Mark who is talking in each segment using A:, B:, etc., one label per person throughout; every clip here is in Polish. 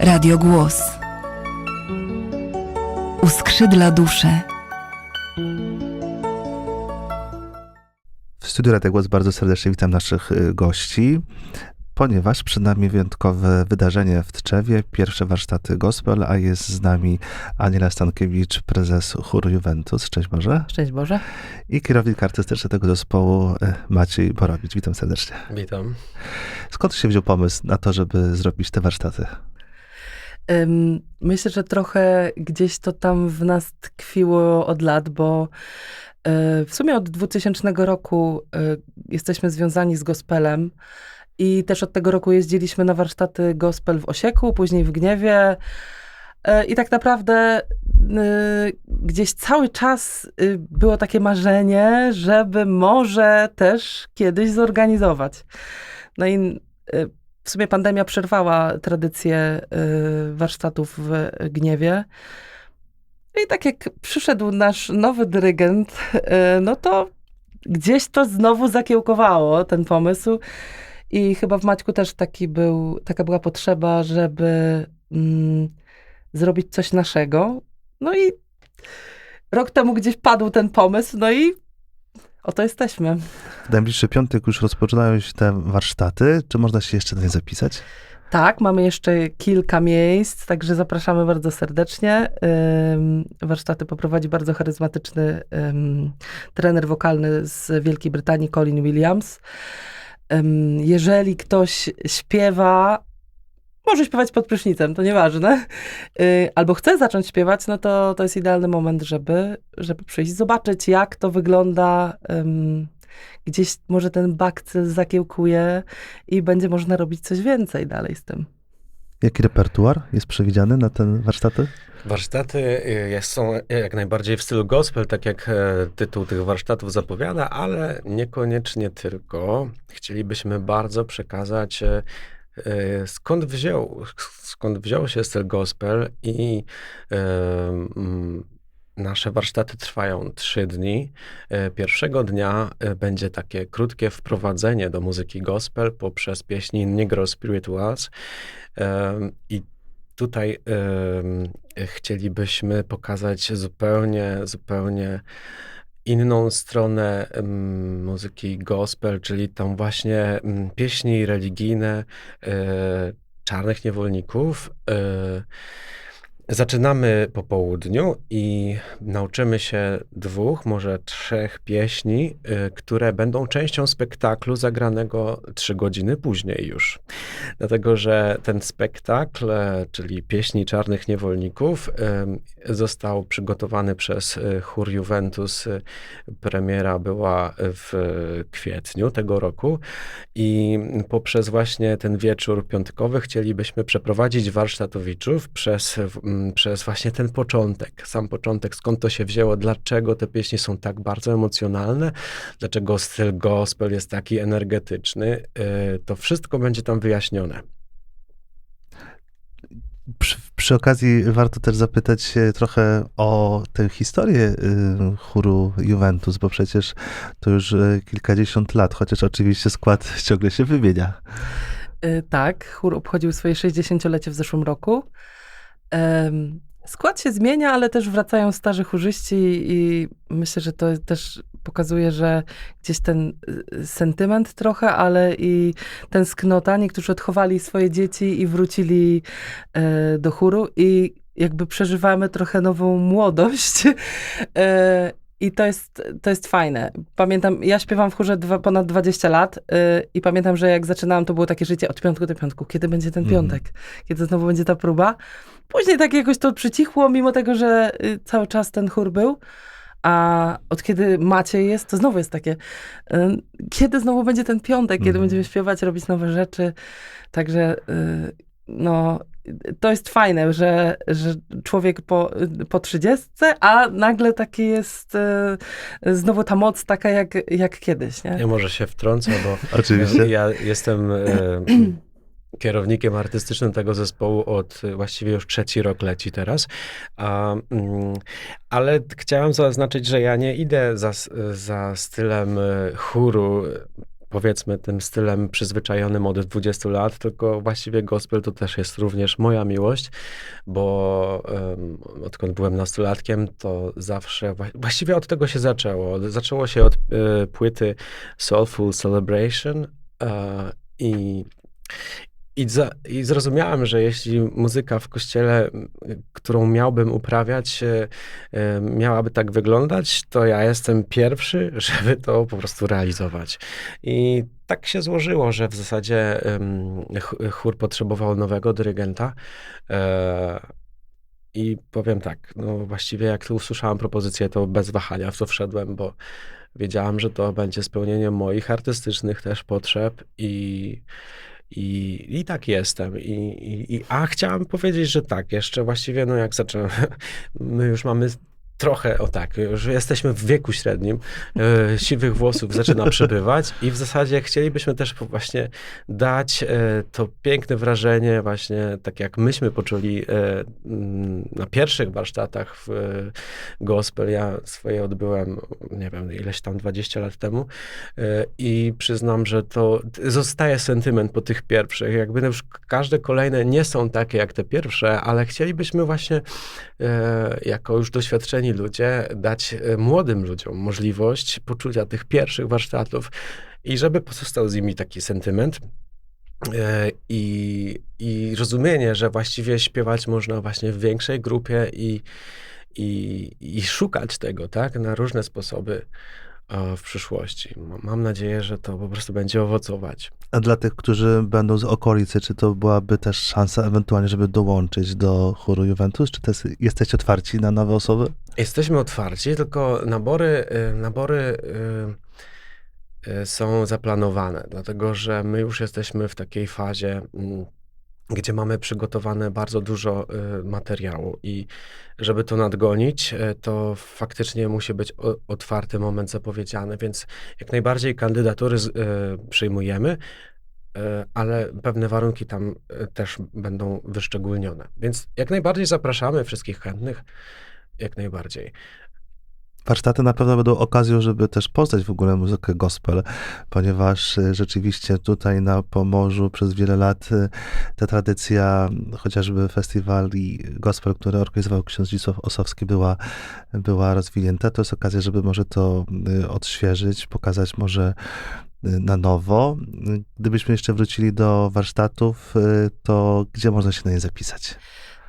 A: Radio Głos. Uskrzydla duszę.
B: W studiu Radia Głos bardzo serdecznie witam naszych y, gości, ponieważ przed nami wyjątkowe wydarzenie w Tczewie, pierwsze warsztaty gospel, a jest z nami Aniela Stankiewicz, prezes chóru Juventus. Cześć Boże.
C: Szczęść Boże.
B: I kierownik artystyczny tego zespołu y, Maciej Borowicz. Witam serdecznie.
D: Witam.
B: Skąd się wziął pomysł na to, żeby zrobić te warsztaty?
C: Myślę, że trochę gdzieś to tam w nas tkwiło od lat, bo y, w sumie od 2000 roku y, jesteśmy związani z gospelem i też od tego roku jeździliśmy na warsztaty gospel w Osieku, później w Gniewie. Y, I tak naprawdę y, gdzieś cały czas y, było takie marzenie, żeby może też kiedyś zorganizować. No i y, w sumie pandemia przerwała tradycję warsztatów w Gniewie. I tak jak przyszedł nasz nowy dyrygent, no to gdzieś to znowu zakiełkowało, ten pomysł. I chyba w Maćku też taki był, taka była potrzeba, żeby mm, zrobić coś naszego. No i rok temu gdzieś padł ten pomysł, no i oto jesteśmy.
B: W najbliższy piątek już rozpoczynają się te warsztaty. Czy można się jeszcze do nie zapisać?
C: Tak, mamy jeszcze kilka miejsc, także zapraszamy bardzo serdecznie. Ym, Warsztaty poprowadzi bardzo charyzmatyczny ym, trener wokalny z Wielkiej Brytanii, Colin Williams. Jeżeli ktoś śpiewa, może śpiewać pod prysznicem, to nieważne, y, albo chce zacząć śpiewać, no to to jest idealny moment, żeby, żeby przyjść, zobaczyć jak to wygląda. Gdzieś może ten bakcyl zakiełkuje i będzie można robić coś więcej dalej z tym.
B: Jaki repertuar jest przewidziany na te warsztaty?
D: Warsztaty y, są jak najbardziej w stylu gospel, tak jak e, tytuł tych warsztatów zapowiada, ale niekoniecznie tylko. Chcielibyśmy bardzo przekazać, e, e, skąd wziął, skąd wziął się styl gospel i Nasze warsztaty trwają trzy dni. E, Pierwszego dnia e, będzie takie krótkie wprowadzenie do muzyki gospel poprzez pieśni Negro Spirituals. Em, I tutaj chcielibyśmy pokazać zupełnie, zupełnie inną stronę muzyki gospel, czyli tam właśnie pieśni religijne e, czarnych niewolników. E, Zaczynamy po południu i nauczymy się dwóch, może trzech pieśni, y, które będą częścią spektaklu zagranego trzy godziny później już. Dlatego, że ten spektakl, czyli pieśni czarnych niewolników, em, został przygotowany przez e, chór Juventus. Premiera była w kwietniu tego roku i poprzez właśnie ten wieczór piątkowy chcielibyśmy przeprowadzić warsztatowiczów przez, przez właśnie ten początek, sam początek, skąd to się wzięło, dlaczego te pieśni są tak bardzo emocjonalne, dlaczego styl gospel jest taki energetyczny, y, to wszystko będzie tam wyjaśnione.
B: Przy, przy okazji warto też zapytać się trochę o tę historię y, chóru Juventus, bo przecież to już y, kilkadziesiąt lat, chociaż oczywiście skład ciągle się wymienia.
C: Y, Tak, chór obchodził swoje 60-lecie w zeszłym roku. Skład się zmienia, ale też wracają starzy chórzyści i myślę, że to też pokazuje, że gdzieś ten y, sentyment trochę, ale i tęsknota. Niektórzy odchowali swoje dzieci i wrócili e, do chóru i jakby przeżywamy trochę nową młodość. I to jest, to jest fajne. Pamiętam, ja śpiewam w chórze dwa, ponad 20 lat y, i pamiętam, że jak zaczynałam, to było takie życie od piątku do piątku. Kiedy będzie ten
B: Mhm.
C: piątek? Kiedy znowu będzie ta próba? Później tak jakoś to przycichło, mimo tego, że y, cały czas ten chór był. A od kiedy Maciej jest, to znowu jest takie, y, kiedy znowu będzie ten piątek, kiedy
B: Mhm.
C: będziemy śpiewać, robić nowe rzeczy. Także y, no, to jest fajne, że, że człowiek po, po 30, a nagle taki jest y, znowu ta moc taka jak, jak kiedyś, nie?
D: Ja może się wtrącę, bo
B: Oczywiście.
D: Ja jestem e, kierownikiem artystycznym tego zespołu od e, właściwie już trzeci rok leci teraz. A, mm, ale chciałem zaznaczyć, że ja nie idę za, za stylem e, chóru powiedzmy tym stylem przyzwyczajonym od 20 lat, tylko właściwie gospel to też jest również moja miłość, bo um, odkąd byłem nastolatkiem, to zawsze, wła- właściwie od tego się zaczęło. Zaczęło się od e, płyty Soulful Celebration e, i i, za, I zrozumiałem, że jeśli muzyka w kościele, którą miałbym uprawiać, e, e, miałaby tak wyglądać, to ja jestem pierwszy, żeby to po prostu realizować. I tak się złożyło, że w zasadzie chór potrzebował nowego dyrygenta. E, I powiem tak, no właściwie jak tu usłyszałem propozycję, to bez wahania w to wszedłem, bo wiedziałem, że to będzie spełnienie moich artystycznych też potrzeb i i, I tak jestem. I, i, a chciałem powiedzieć, że tak, jeszcze właściwie, no jak zacząłem, my już mamy trochę, o tak, już jesteśmy w wieku średnim, e, siwych włosów zaczyna przybywać i w zasadzie chcielibyśmy też właśnie dać e, to piękne wrażenie właśnie, tak jak myśmy poczuli e, mm, na pierwszych warsztatach w e, gospel. Ja swoje odbyłem, nie wiem, ileś tam 20 lat temu e, i przyznam, że to zostaje sentyment po tych pierwszych. Jakby już każde kolejne nie są takie jak te pierwsze, ale chcielibyśmy właśnie e, jako już doświadczeni ludzie dać e, młodym ludziom możliwość poczucia tych pierwszych warsztatów i żeby pozostał z nimi taki sentyment. e, I, I rozumienie, że właściwie śpiewać można właśnie w większej grupie i, i, i szukać tego, tak, na różne sposoby w przyszłości. Mam nadzieję, że to po prostu będzie owocować.
B: A dla tych, którzy będą z okolicy, czy to byłaby też szansa ewentualnie, żeby dołączyć do chóru Juventus? Czy też jesteście otwarci na nowe osoby?
D: Jesteśmy otwarci, tylko nabory, y, nabory y, y, są zaplanowane, dlatego że my już jesteśmy w takiej fazie, mm, gdzie mamy przygotowane bardzo dużo y, materiału i żeby to nadgonić, y, to faktycznie musi być otwarty moment zapowiedziany, więc jak najbardziej kandydatury y, przyjmujemy, ale pewne warunki tam też będą wyszczególnione. Więc jak najbardziej zapraszamy wszystkich chętnych, jak najbardziej.
B: Warsztaty na pewno będą okazją, żeby też poznać w ogóle muzykę gospel, ponieważ y, rzeczywiście tutaj na Pomorzu przez wiele lat y, ta tradycja, chociażby festiwali gospel, które organizował ksiądz Zdzisław Osowski, była, była rozwinięta. To jest okazja, żeby może to y, odświeżyć, pokazać może na nowo. Gdybyśmy jeszcze wrócili do warsztatów, to gdzie można się na nie zapisać?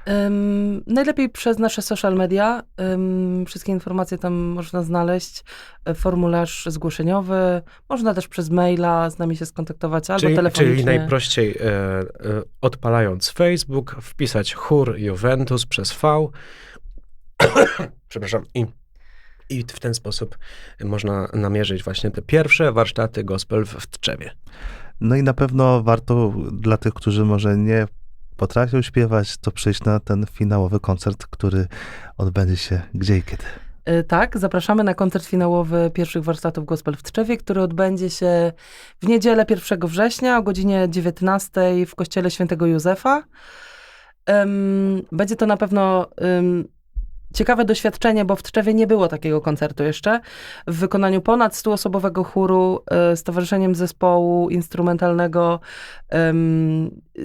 C: Ym, najlepiej przez nasze social media. Ym, wszystkie informacje tam można znaleźć. E, Formularz zgłoszeniowy. Można też przez maila z nami się skontaktować albo
D: Czyli,
C: telefonicznie.
D: czyli najprościej e, e, odpalając Facebook, wpisać chór Juventus przez V. Przepraszam. I, I w ten sposób można namierzyć właśnie te pierwsze warsztaty gospel w, w Tczewie.
B: No i na pewno warto dla tych, którzy może nie potrafią śpiewać, to przyjść na ten finałowy koncert, który odbędzie się gdzie i kiedy.
C: Y, Tak, zapraszamy na koncert finałowy pierwszych warsztatów Gospel w Tczewie, który odbędzie się w niedzielę 1 września o godzinie 19 w kościele świętego Józefa. Będzie to na pewno ciekawe doświadczenie, bo w Tczewie nie było takiego koncertu jeszcze. W wykonaniu ponad 100-osobowego chóru, y, stowarzyszeniem zespołu instrumentalnego,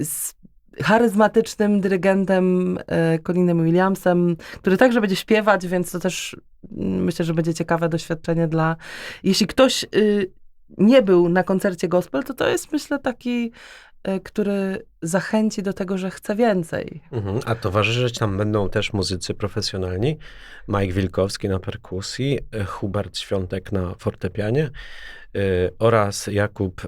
C: z charyzmatycznym dyrygentem y, Colinem Williamsem, który także będzie śpiewać, więc to też mm, myślę, że będzie ciekawe doświadczenie dla... Jeśli ktoś y, nie był na koncercie gospel, to to jest myślę taki, y, który zachęci do tego, że chce więcej.
D: Mhm. A towarzyszyć tam będą też muzycy profesjonalni. Mike Wilkowski na perkusji, e, Hubert Świątek na fortepianie e, oraz Jakub e,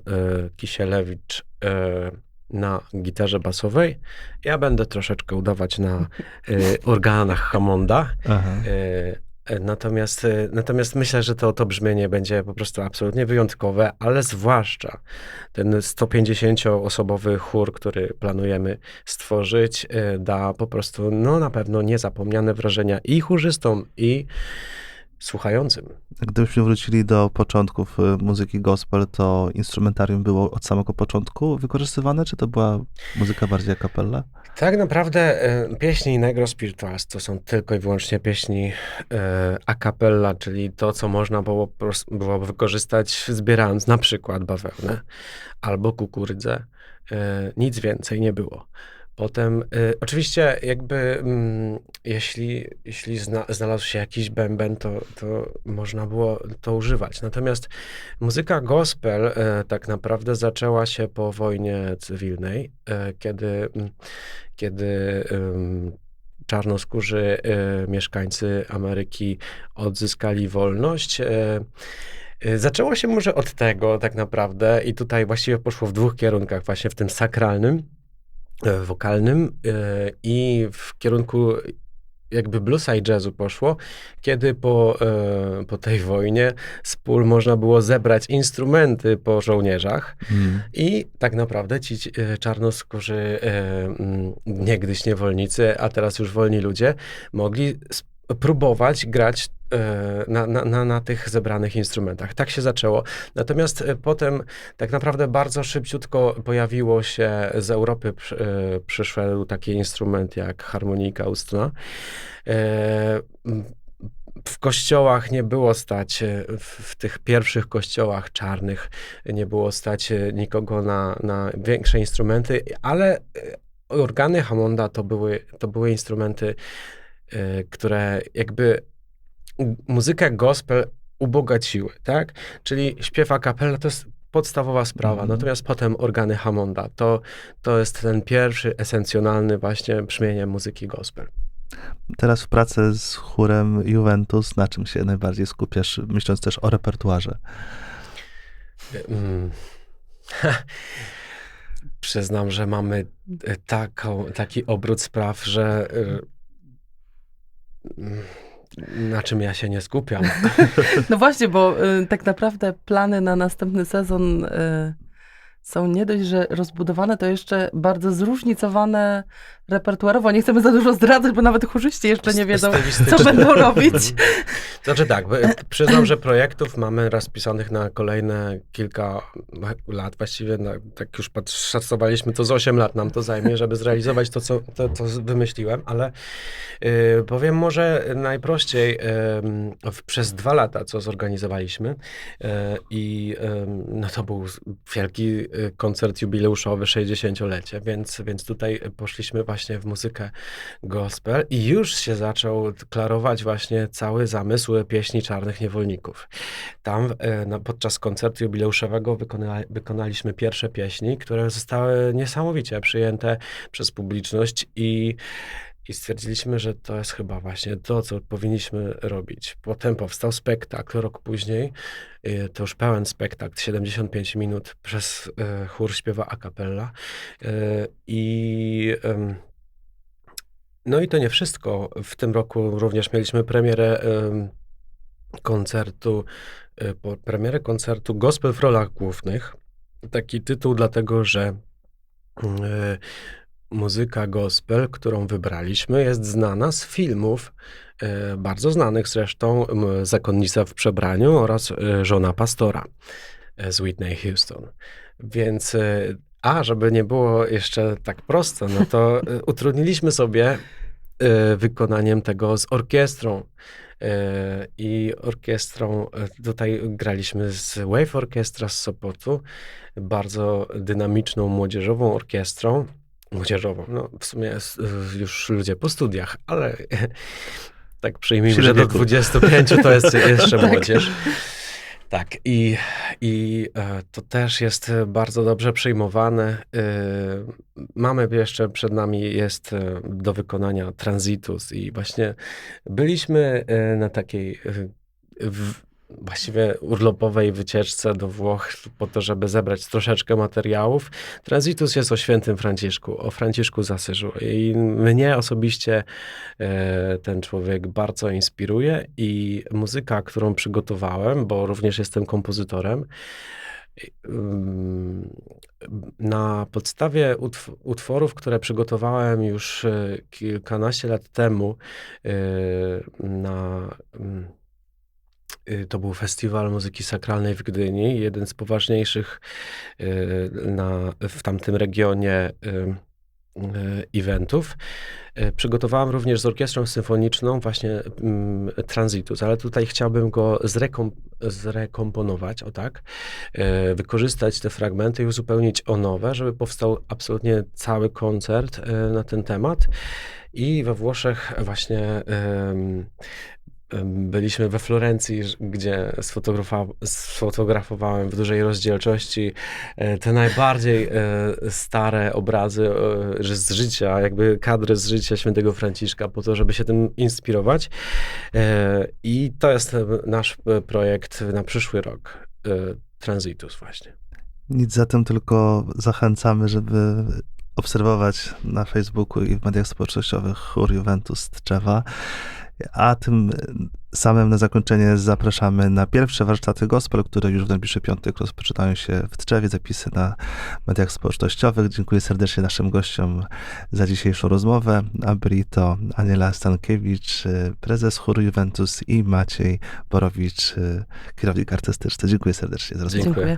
D: Kisielewicz e, na gitarze basowej. Ja będę troszeczkę udawać na e, organach Hammonda. E, e, Natomiast, e, natomiast myślę, że to, to brzmienie będzie po prostu absolutnie wyjątkowe, ale zwłaszcza ten 150-osobowy chór, który planujemy stworzyć, da po prostu, no na pewno niezapomniane wrażenia i chórzystom, i, słuchającym.
B: Gdybyśmy wrócili do początków y, muzyki gospel, to instrumentarium było od samego początku wykorzystywane, czy to była muzyka bardziej a cappella?
D: Tak naprawdę e, pieśni Negro Spirituals to są tylko i wyłącznie pieśni e, a cappella, czyli to, co można było, było wykorzystać zbierając na przykład bawełnę albo kukurydzę. Nic więcej nie było. Potem, e, oczywiście, jakby mm, jeśli, jeśli zna, znalazł się jakiś bęben, to, to można było to używać. Natomiast muzyka gospel e, tak naprawdę zaczęła się po wojnie cywilnej, e, kiedy, mm, kiedy czarnoskórzy e, mieszkańcy Ameryki odzyskali wolność. E, e, Zaczęło się może od tego tak naprawdę i tutaj właściwie poszło w dwóch kierunkach, właśnie w tym sakralnym, wokalnym e, i w kierunku jakby bluesa i jazzu poszło, kiedy po, e, po tej wojnie z pól można było zebrać instrumenty po żołnierzach
B: Mm.
D: i tak naprawdę ci e, czarnoskórzy, e, niegdyś niewolnicy, a teraz już wolni ludzie, mogli próbować grać e, na, na, na, na tych zebranych instrumentach. Tak się zaczęło. Natomiast e, potem tak naprawdę bardzo szybciutko pojawiło się z Europy przy- e, przyszedł taki instrument jak harmonika ustna. W kościołach nie było stać, w, tych pierwszych kościołach czarnych nie było stać nikogo na, na większe instrumenty, ale organy Hammonda to były, to były instrumenty, które jakby muzykę gospel ubogaciły, tak? Czyli śpiew a cappella to jest podstawowa sprawa,
B: Mhm.
D: natomiast potem organy Hammonda to, to jest ten pierwszy esencjonalny właśnie brzmienie muzyki gospel.
B: Teraz w pracy z chórem Juventus, na czym się najbardziej skupiasz, myśląc też o repertuarze?
D: Mm. Przyznam, że mamy e, taką, taki obrót spraw, że e, na czym ja się nie skupiam.
C: No właśnie, bo y, tak naprawdę plany na następny sezon y, są nie dość, że rozbudowane, to jeszcze bardzo zróżnicowane repertuarowo. Nie chcemy za dużo zdradzać, bo nawet chórzyści jeszcze nie wiedzą, co będą robić.
D: Znaczy tak, e, przyznam, że projektów mamy rozpisanych na kolejne kilka lat, właściwie na, tak już szacowaliśmy, to z 8 lat nam to zajmie, żeby zrealizować to, co to, to wymyśliłem, ale y, powiem może najprościej, y, przez dwa lata, co zorganizowaliśmy y, i y, no to był wielki koncert jubileuszowy, 60-lecie, więc, więc tutaj poszliśmy właśnie w muzykę gospel i już się zaczął klarować właśnie cały zamysł pieśni Czarnych Niewolników. Tam e, na, podczas koncertu jubileuszowego wykona, wykonaliśmy pierwsze pieśni, które zostały niesamowicie przyjęte przez publiczność i i stwierdziliśmy, że to jest chyba właśnie to, co powinniśmy robić. Potem powstał spektakl rok później. y, To już pełen spektakl, 75 minut przez e, chór śpiewa a cappella. E, I no i to nie wszystko. W tym roku również mieliśmy premierę em, koncertu, premierę koncertu Gospel w rolach głównych. Taki tytuł dlatego, że muzyka gospel, którą wybraliśmy, jest znana z filmów, e, bardzo znanych zresztą, Zakonnica w przebraniu oraz e, Żona pastora e, z Whitney Houston. Więc, a żeby nie było jeszcze tak prosto, no to utrudniliśmy sobie wykonaniem tego z orkiestrą. I orkiestrą, tutaj graliśmy z Wave Orchestra z Sopotu, bardzo dynamiczną, młodzieżową orkiestrą. Młodzieżową, no w sumie jest, e, już ludzie po studiach, ale tak przyjmijmy, że do
B: Średniowiegu.
D: 25 to jest jeszcze
C: Tak.
D: młodzież. Tak, i, i e, to też jest bardzo dobrze przyjmowane. E, Mamy jeszcze przed nami jest e, do wykonania Transitus i właśnie byliśmy na takiej w, właściwie urlopowej wycieczce do Włoch po to, żeby zebrać troszeczkę materiałów. Transitus jest o świętym Franciszku, o Franciszku z Asyżu i mnie osobiście e, ten człowiek bardzo inspiruje i muzyka, którą przygotowałem, bo również jestem kompozytorem, ym, na podstawie utw- utworów, które przygotowałem już e, kilkanaście lat temu e, na, mm, to był Festiwal Muzyki Sakralnej w Gdyni, jeden z poważniejszych y, na, w tamtym regionie y, y, eventów. Y, Przygotowałem również z orkiestrą symfoniczną właśnie mm, Transitus, ale tutaj chciałbym go zrekom, zrekomponować, o tak, y, wykorzystać te fragmenty i uzupełnić o nowe, żeby powstał absolutnie cały koncert y, na ten temat. I we Włoszech właśnie em, byliśmy we Florencji, gdzie sfotografa- sfotografowałem w dużej rozdzielczości e, te najbardziej e, stare obrazy e, z życia, jakby kadry z życia świętego Franciszka, po to, żeby się tym inspirować. I to jest nasz projekt na przyszły rok. Transitus właśnie.
B: Nic zatem, tylko zachęcamy, żeby obserwować na Facebooku i w mediach społecznościowych chór Juventus Tczewa. A tym samym na zakończenie zapraszamy na pierwsze warsztaty gospel, które już w najbliższy piątek rozpoczynają się w Tczewie. Zapisy na mediach społecznościowych. Dziękuję serdecznie naszym gościom za dzisiejszą rozmowę. A byli to Aniela Stankiewicz, prezes chóru Juventus i Maciej Borowicz, kierownik artystyczny. Dziękuję serdecznie za rozmowę.
C: Dziękuję.